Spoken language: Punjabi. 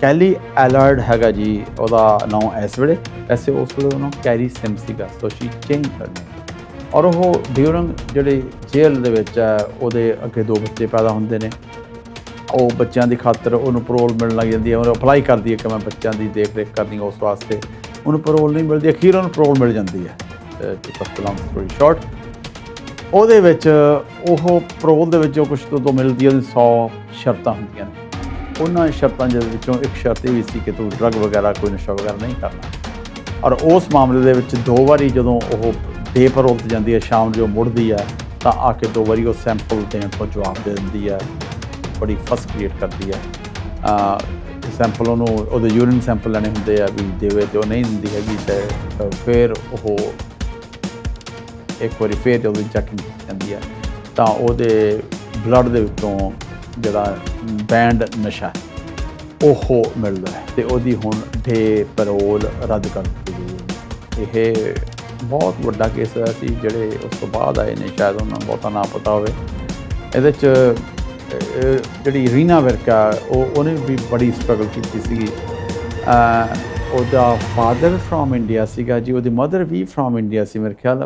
ਕੈਲੀ ਐਲਰਡ ਹੈਗਾ ਜੀ, ਉਹਦਾ ਨਾਮ ਇਸ ਵੇਲੇ। ਐਸੇ ਉਸ ਵੇਲੇ ਉਹਨੂੰ ਕੈਰੀ ਸਿਮ ਸੀਗਾ, ਸੋ ਸ਼ੀ ਚੇਂਜ ਕਰਨੀ ਔਰ ਉਹ ਡਿਊਰਿੰਗ ਜਿਹੜੇ ਜੇਲ੍ਹ ਦੇ ਵਿੱਚ ਹੈ, ਉਹਦੇ ਅੱਗੇ ਦੋ ਬੱਚੇ ਪੈਦਾ ਹੁੰਦੇ ਨੇ। ਉਹ ਬੱਚਿਆਂ ਦੀ ਖਾਤਰ ਉਹਨੂੰ ਪਰੋਲ ਮਿਲਣ ਲੱਗ ਜਾਂਦੀ ਹੈ ਉਹ ਅਪਲਾਈ ਕਰਦੀ ਹੈ ਕਿ ਮੈਂ ਬੱਚਿਆਂ ਦੀ ਦੇਖ ਰੇਖ ਕਰਨੀ ਉਸ ਵਾਸਤੇ। ਉਹਨੂੰ ਪਰੋਲ ਨਹੀਂ ਮਿਲਦੀ, ਅਖੀਰ ਉਹਨੂੰ ਪਰੋਲ ਮਿਲ ਜਾਂਦੀ ਹੈ। ਟੂ ਲੌਂਗ ਸਟੋਰੀ ਸ਼ਾਰਟ ਉਹਦੇ ਵਿੱਚ ਉਹ ਪਰੋਲ ਦੇ ਵਿੱਚ ਜੋ ਕੁਝ ਤੋਂ ਮਿਲਦੀ ਹੈ, ਉਹਦੀ 100 ਸ਼ਰਤਾਂ ਹੁੰਦੀਆਂ ਨੇ। ਉਹਨਾਂ ਸ਼ਰਤਾਂ ਦੇ ਵਿੱਚੋਂ ਇੱਕ ਸ਼ਰਤ ਇਹ ਵੀ ਸੀ ਕਿ ਤੂੰ ਡਰੱਗ ਵਗੈਰਾ ਕੋਈ ਨਸ਼ਾ ਵਗੈਰਾ ਨਹੀਂ ਕਰਨਾ। ਔਰ ਉਸ ਮਾਮਲੇ ਦੇ ਵਿੱਚ ਦੋ ਵਾਰੀ ਜਦੋਂ ਉਹ ਬੇਪਰੋਲ ਤੇ ਜਾਂਦੀ ਹੈ, ਸ਼ਾਮ ਜੋ ਮੁੜਦੀ ਹੈ, ਤਾਂ ਆ ਕੇ ਦੋ ਵਾਰੀ ਉਹ ਸੈਂਪਲ ਦੇਣ ਤੋਂ ਜਵਾਬ ਦੇ ਦਿੰਦੀ ਹੈ। ਬੜੀ ਫਸ ਕ੍ਰੀਏਟ ਕਰਦੀ ਹੈ। ਆ ਸੈਂਪਲ ਉਹਨੂੰ, ਉਹਦੇ ਯੂਰਿਨ ਸੈਂਪਲ ਲੈਣੇ ਹੁੰਦੇ ਆ ਵੀ ਦੇਵੇ ਤੇ ਉਹ ਨਹੀਂ ਦਿੰਦੀ ਹੈਗੀ ਤੇ ਫਿਰ ਉਹ ਇੱਕ ਵਾਰੀ ਫੇਰ ਜਦੋਂ ਚੈਕਿੰਗ ਜਾਂਦੀ ਹੈ। ਤਾਂ ਉਹਦੇ ਬਲੱਡ ਦੇ ਵਿੱਚੋਂ ਜਿਹੜਾ ਬੈਂਡ ਨਸ਼ਾ ਉਹ ਮਿਲਦਾ ਹੈ ਤੇ ਉਹਦੀ ਹੁਣ ਡੇ ਪੈਰੋਲ ਰੱਦ ਕਰ ਦਿੱਤੀ ਗਈ ਇਹ ਬਹੁਤ ਵੱਡਾ ਕੇਸ ਹੋਇਆ ਸੀ, ਜਿਹੜੇ ਉਸ ਤੋਂ ਬਾਅਦ ਆਏ ਨੇ, ਸ਼ਾਇਦ ਉਹਨਾਂ ਨੂੰ ਬਹੁਤਾ ਨਾ ਪਤਾ ਹੋਵੇ। ਇਹਦੇ ਚ ਜਿਹੜੀ ਰੀਨਾ ਵਰਕਾ ਉਹ, ਉਹਨੇ ਵੀ ਬੜੀ ਸਟਰਗਲ ਕੀਤੀ ਸੀਗੀ ਉਹਦਾ ਫਾਦਰ ਫਰੋਮ ਇੰਡੀਆ ਸੀਗਾ ਜੀ, ਉਹਦੀ ਮਦਰ ਵੀ ਫਰੋਮ ਇੰਡੀਆ ਸੀ ਮੇਰੇ ਖਿਆਲ